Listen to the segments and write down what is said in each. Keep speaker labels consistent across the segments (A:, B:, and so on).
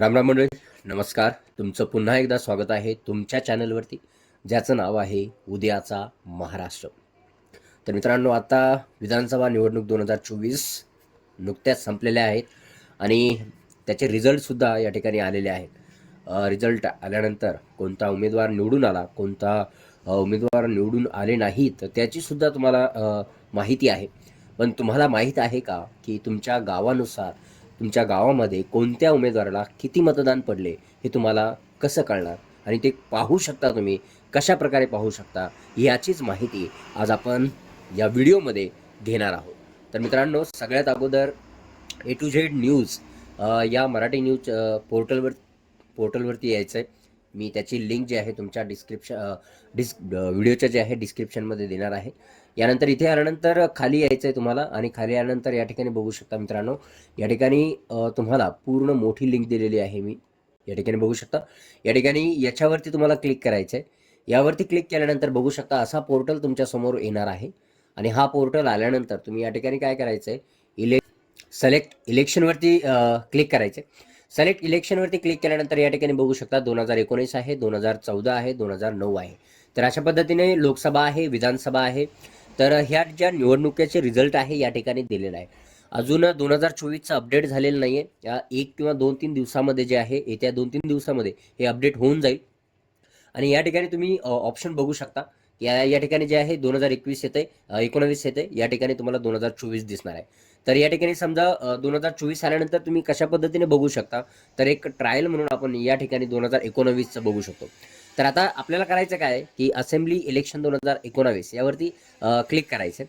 A: रामराम मंडळी नमस्कार. तुमचं पुन्हा एकदा स्वागत आहे तुमच्या चॅनलवरती ज्याचं नाव आहे उद्याचा महाराष्ट्र. तर मित्रांनो आता विधानसभा निवडणूक दोन हजार चोवीस नुकत्याच संपलेल्या आहेत आणि त्याचे रिझल्टसुद्धा या ठिकाणी आलेले आहेत. रिझल्ट आल्यानंतर कोणता उमेदवार निवडून आला कोणता उमेदवार निवडून आले नाहीत तर त्याचीसुद्धा तुम्हाला माहिती आहे. पण तुम्हाला माहीत आहे का की तुमच्या गावानुसार तुमच्या गावामध्ये कोणत्या उमेदवाराला किती मतदान पडले हे तुम्हाला कसं कळणार? आणि ते पाहू शकता तुम्ही कशा प्रकारे पाहू शकता याचीच माहिती आज आपण या व्हिडिओमध्ये घेणार आहोत. तर मित्रांनो सगळ्यात अगोदर ए टू झेड न्यूज या मराठी न्यूज पोर्टलवर पोर्टलवरती यायचं आहे मी त्याची लिंक जी आहे तुमच्या डिस्क्रिप्शन डिस् व्हिडिओच्या जे आहे डिस्क्रिप्शनमध्ये देणार आहे. यानंतर इथे आल्यानंतर खाली यायचं आहे तुम्हाला आणि खाली आल्यानंतर या ठिकाणी बघू शकता मित्रांनो या ठिकाणी तुम्हाला पूर्ण मोठी लिंक दिलेली आहे मी. या ठिकाणी बघू शकता. या ठिकाणी याच्यावरती तुम्हाला क्लिक करायचं आहे यावरती क्लिक केल्यानंतर बघू शकता असा पोर्टल तुमच्यासमोर येणार आहे. आणि हा पोर्टल आल्यानंतर तुम्ही या ठिकाणी काय करायचं आहे इले सिलेक्ट इलेक्शनवरती क्लिक करायचं आहे सिलेक्ट इलेक्शनवरती क्लिक केल्यानंतर या ठिकाणी बघू शकता दोन हजार एकोणीस आहे दोन हजार चौदा आहे दोन हजार नऊ आहे. तर अशा पद्धतीने लोकसभा आहे विधानसभा आहे. तर ह्या ज्या निवडणुकीचे रिझल्ट आहे या ठिकाणी दिलेला आहे. अजून दोन हजार चोवीसचं अपडेट झालेलं नाही आहे या एक किंवा दोन तीन दिवसामध्ये जे आहे येत्या दोन तीन दिवसामध्ये हे अपडेट होऊन जाईल. आणि या ठिकाणी तुम्ही ऑप्शन बघू शकता. या या ठिकाणी जे आहे दोन हजार एकवीस येते एकोणावीस येते या ठिकाणी तुम्हाला दोन हजार चोवीस दिसणार आहे. तर या ठिकाणी समजा दोन हजार चोवीस आल्यानंतर तुम्ही कशा पद्धतीने बघू शकता? तर एक ट्रायल म्हणून आपण या ठिकाणी दोन हजार एकोणावीसचं बघू शकतो. तर आता आपल्याला करायचं काय की असेंब्ली इलेक्शन दोन हजार एकोणावीस यावरती क्लिक करायचं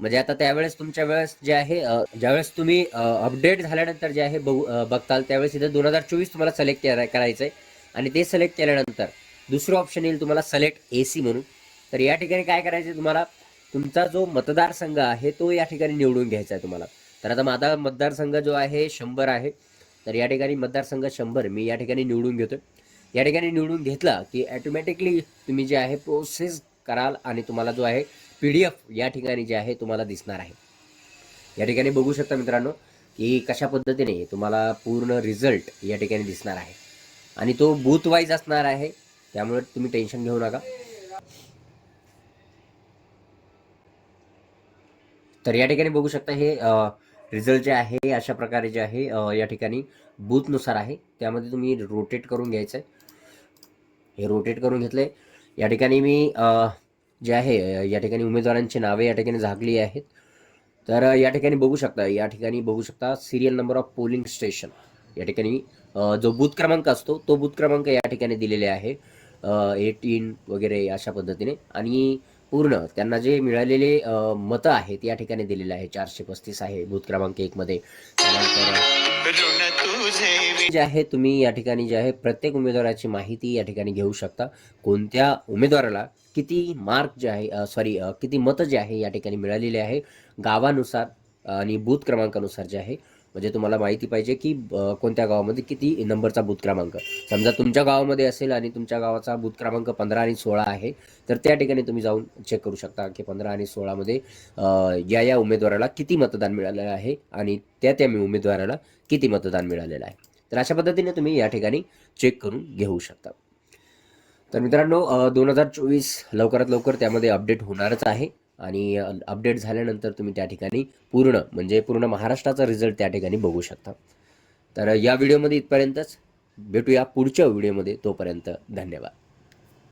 A: म्हणजे आता त्यावेळेस तुमच्या वेळेस जे आहे ज्यावेळेस तुम्ही अपडेट झाल्यानंतर जे आहे बघू बघताल त्यावेळेस इथे दोन हजार चोवीस तुम्हाला सिलेक्ट करायचं आहे आणि ते सिलेक्ट केल्यानंतर दुसरं ऑप्शन येईल तुम्हाला सिलेक्ट ए सी म्हणून. तर या ठिकाणी काय करायचं तुम्हाला? तुमचा जो मतदारसंघ आहे तो या ठिकाणी निवडून घ्यायचा आहे तुम्हाला. तर आता माझा मतदारसंघ जो आहे शंभर आहे. तर या ठिकाणी मतदारसंघ शंभर मी या ठिकाणी निवडून घेतो या ठिकाणी निवडून घेतला की ॲटोमॅटिकली तुम्ही जे आहे प्रोसेस कराल आणि तुम्हाला जो आहे पी डी एफ या ठिकाणी जे आहे तुम्हाला दिसणार आहे. या ठिकाणी बघू शकता मित्रांनो की कशा पद्धतीने तुम्हाला पूर्ण रिझल्ट या ठिकाणी दिसणार आहे. आणि तो बूथ वाईज असणार आहे त्यामुळे तुम्ही टेन्शन घेऊ नका. तर या ठिकाणी बघू शकता हे रिझल्ट जे आहे अशा प्रकारे जे आहे या ठिकाणी बूथनुसार आहे. त्यामध्ये तुम्ही रोटेट करून घ्यायचं आहे हे रोटेट करून घेतले या ठिकाणी मी जे आहे या ठिकाणी उमेदवारांची नावे या ठिकाणी झाकली आहेत. तर या ठिकाणी बघू शकता या ठिकाणी बघू शकता serial number of polling station या ठिकाणी जो बूथ क्रमांक असतो तो बूथ क्रमांक या ठिकाणी दिलेले आहे. एटीन वगैरे अशा पद्धतीने. आणि पूर्ण त्यांना जे मिळालेले मतं आहेत या ठिकाणी दिलेले आहे. चारशे पस्तीस आहे बूथ क्रमांक एकमध्ये
B: मध्ये.
A: जे आहे तुम्ही या ठिकाणी जे आहे प्रत्येक उमेदवाराची माहिती या ठिकाणी घेऊ शकता. कोणत्या उमेदवाराला किती मार्क जे आहे सॉरी किती मतं जे आहे या ठिकाणी मिळालेले आहे? गावानुसार आणि बूथ क्रमांकानुसार जे आहे म्हणजे तुम्हाला माहिती पाहिजे की कोणत्या गावामध्ये किती नंबरचा बूथ क्रमांक. समजा तुमच्या गावामध्ये असेल आणि तुमच्या गावाचा बूथ क्रमांक पंधरा आणि सोळा आहे तर त्या ठिकाणी तुम्ही जाऊन चेक करू शकता की पंधरा आणि सोळामध्ये या या उमेदवाराला किती मतदान मिळालेलं आहे आणि त्या त्या उमेदवाराला किती मतदान मिळालेलं आहे. तर अशा पद्धतीने तुम्ही या ठिकाणी चेक करून घेऊ शकता. तर मित्रांनो दोन हजार चोवीस लवकरात लवकर त्यामध्ये अपडेट होणारच आहे. आणि अपडेट झाल्यानंतर तुम्ही त्या ठिकाणी पूर्ण म्हणजे पूर्ण महाराष्ट्राचा रिझल्ट त्या ठिकाणी बघू शकता. तर या व्हिडिओमध्ये इथपर्यंतच भेटूया पुढच्या व्हिडिओमध्ये. तोपर्यंत धन्यवाद.